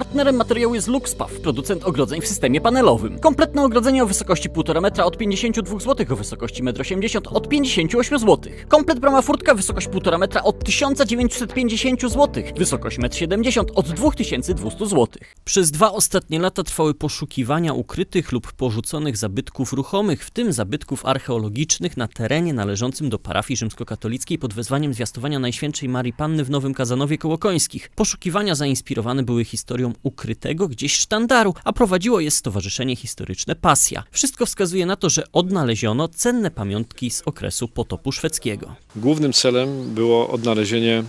Partnerem materiału jest Luxpaw, producent ogrodzeń w systemie panelowym. Kompletne ogrodzenie o wysokości 1,5 metra od 52 zł, o wysokości 1,80 m od 58 zł. Komplet brama furtka, wysokość 1,5 metra od 1950 zł, wysokość 1,70 m od 2200 zł. Przez dwa ostatnie lata trwały poszukiwania ukrytych lub porzuconych zabytków ruchomych, w tym zabytków archeologicznych na terenie należącym do parafii rzymskokatolickiej pod wezwaniem zwiastowania Najświętszej Marii Panny w Nowym Kazanowie koło Końskich. Poszukiwania zainspirowane były historią ukrytego gdzieś sztandaru, a prowadziło je Stowarzyszenie Historyczne Pasja. Wszystko wskazuje na to, że odnaleziono cenne pamiątki z okresu potopu szwedzkiego. Głównym celem było odnalezienie e,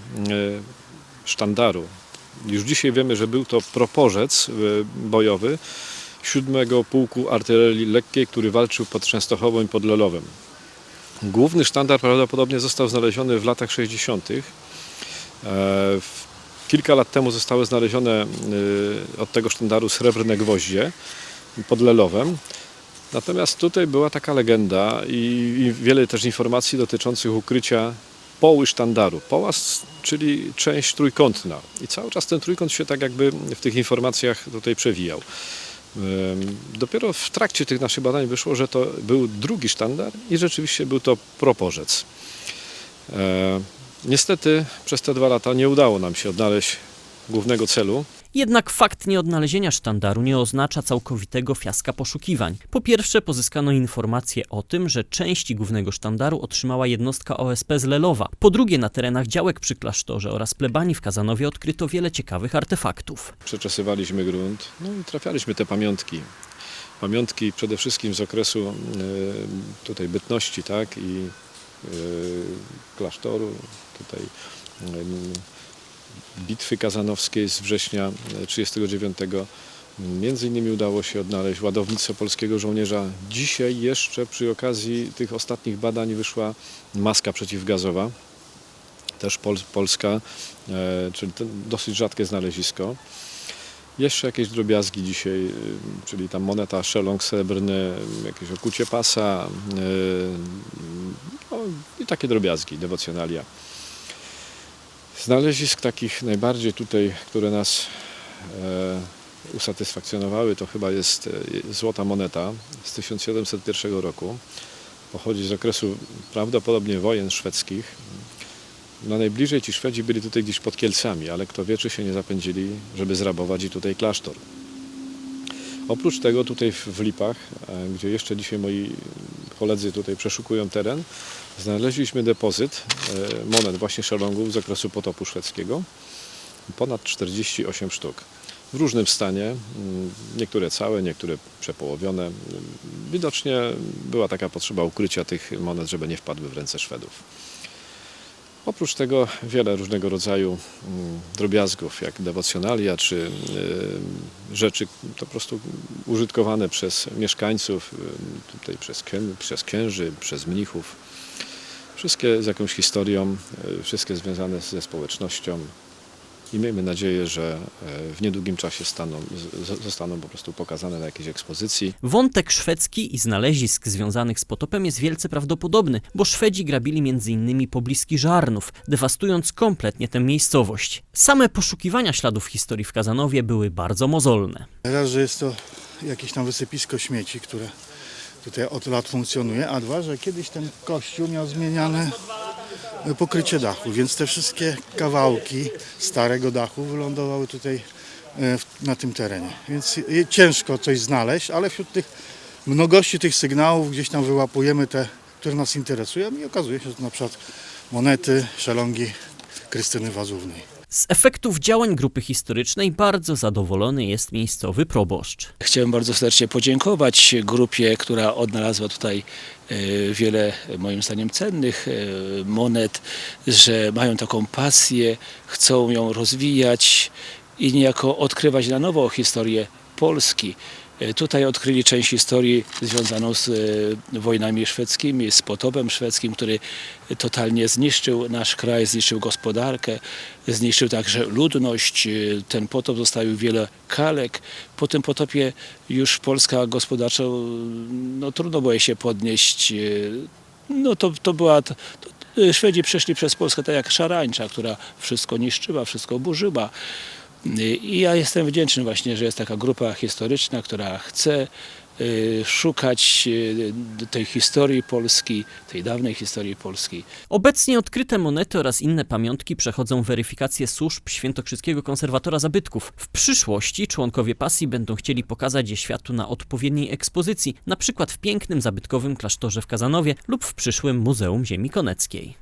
sztandaru. Już dzisiaj wiemy, że był to proporzec e, bojowy 7 Pułku Artylerii Lekkiej, który walczył pod Częstochową i pod Lelowem. Główny sztandar prawdopodobnie został znaleziony w latach 60. E, w- Kilka lat temu zostały znalezione e, od tego sztandaru srebrne gwoździe pod Lelowem. Natomiast tutaj była taka legenda i, wiele też informacji dotyczących ukrycia poły sztandaru. Poła, s- czyli część trójkątna. I cały czas ten trójkąt się tak jakby w tych informacjach tutaj przewijał. Dopiero w trakcie tych naszych badań wyszło, że to był drugi sztandar i rzeczywiście był to proporzec. Niestety przez te dwa lata nie udało nam się odnaleźć głównego celu, Jednak fakt nieodnalezienia sztandaru nie oznacza całkowitego fiaska poszukiwań. Po pierwsze, pozyskano informację o tym, że części głównego sztandaru otrzymała jednostka OSP z Lelowa. Po drugie, na terenach działek przy klasztorze oraz plebanii w Kazanowie odkryto wiele ciekawych artefaktów. przeczesywaliśmy grunt, no i trafialiśmy te pamiątki. Pamiątki przede wszystkim z okresu e, tutaj bytności, tak, i klasztoru, tutaj e, bitwy kazanowskiej z września 1939. Między innymi udało się odnaleźć ładownicę polskiego żołnierza. Dzisiaj jeszcze przy okazji tych ostatnich badań wyszła maska przeciwgazowa, też pol, polska, e, czyli dosyć rzadkie znalezisko. Jeszcze jakieś drobiazgi dzisiaj, y, czyli tam moneta szelong srebrny, jakieś okucie pasa y, no i takie drobiazgi, dewocjonalia. Znalezisk takich najbardziej tutaj, które nas e, usatysfakcjonowały, to chyba jest e, złota moneta z 1701 roku. Pochodzi z okresu prawdopodobnie wojen szwedzkich. No najbliżej ci Szwedzi byli tutaj gdzieś pod Kielcami, ale kto wie, czy się nie zapędzili, żeby zrabować i tutaj klasztor. Oprócz tego tutaj w Lipach, e, gdzie jeszcze dzisiaj moi koledzy tutaj przeszukują teren, znaleźliśmy depozyt e, monet właśnie szalongów z okresu potopu szwedzkiego. Ponad 48 sztuk. W różnym stanie, niektóre całe, niektóre przepołowione. Widocznie była taka potrzeba ukrycia tych monet, żeby nie wpadły w ręce Szwedów. Oprócz tego wiele różnego rodzaju mm, drobiazgów, jak dewocjonalia, czy y, rzeczy po prostu użytkowane przez mieszkańców, y, tutaj przez, przez księży, przez mnichów. Wszystkie z jakąś historią, y, wszystkie związane ze społecznością. I miejmy nadzieję, że y, w niedługim czasie staną, zostaną po prostu pokazane na jakiejś ekspozycji. Wątek szwedzki i znalezisk związanych z potopem jest wielce prawdopodobny, bo Szwedzi grabili m.in. pobliski Żarnów, dewastując kompletnie tę miejscowość. Same poszukiwania śladów historii w Kazanowie były bardzo mozolne. Raz, że jest to jakieś tam wysypisko śmieci, które tutaj od lat funkcjonuje, a dwa, że kiedyś ten kościół miał zmieniane pokrycie dachu, więc te wszystkie kawałki starego dachu wylądowały tutaj e, na tym terenie. Więc ciężko coś znaleźć, ale wśród tych mnogości tych sygnałów gdzieś tam wyłapujemy te, które nas interesują i okazuje się, że to na przykład monety, szelongi Krystyny Wazównej. Z efektów działań grupy historycznej bardzo zadowolony jest miejscowy proboszcz. Chciałem bardzo serdecznie podziękować grupie, która odnalazła tutaj e, wiele, moim zdaniem, cennych e, monet, że mają taką pasję, chcą ją rozwijać i niejako odkrywać na nowo historię Polski. E, Tutaj odkryli część historii związaną z e, wojnami szwedzkimi, z potopem szwedzkim, który totalnie zniszczył nasz kraj, zniszczył gospodarkę, zniszczył także ludność. E, Ten potop zostawił wiele kalek. Po tym potopie już Polska gospodarczo no, trudno było jej się podnieść. No to, to była... To Szwedzi przeszli przez Polskę tak jak szarańcza, która wszystko niszczyła, wszystko burzyła. I ja jestem wdzięczny właśnie, że jest taka grupa historyczna, która chce y, szukać y, tej historii Polski, tej dawnej historii Polski. Obecnie odkryte monety oraz inne pamiątki przechodzą weryfikację służb Świętokrzyskiego Konserwatora Zabytków. W przyszłości członkowie pasji będą chcieli pokazać je światu na odpowiedniej ekspozycji, na przykład w pięknym zabytkowym klasztorze w Kazanowie lub w przyszłym Muzeum Ziemi Koneckiej.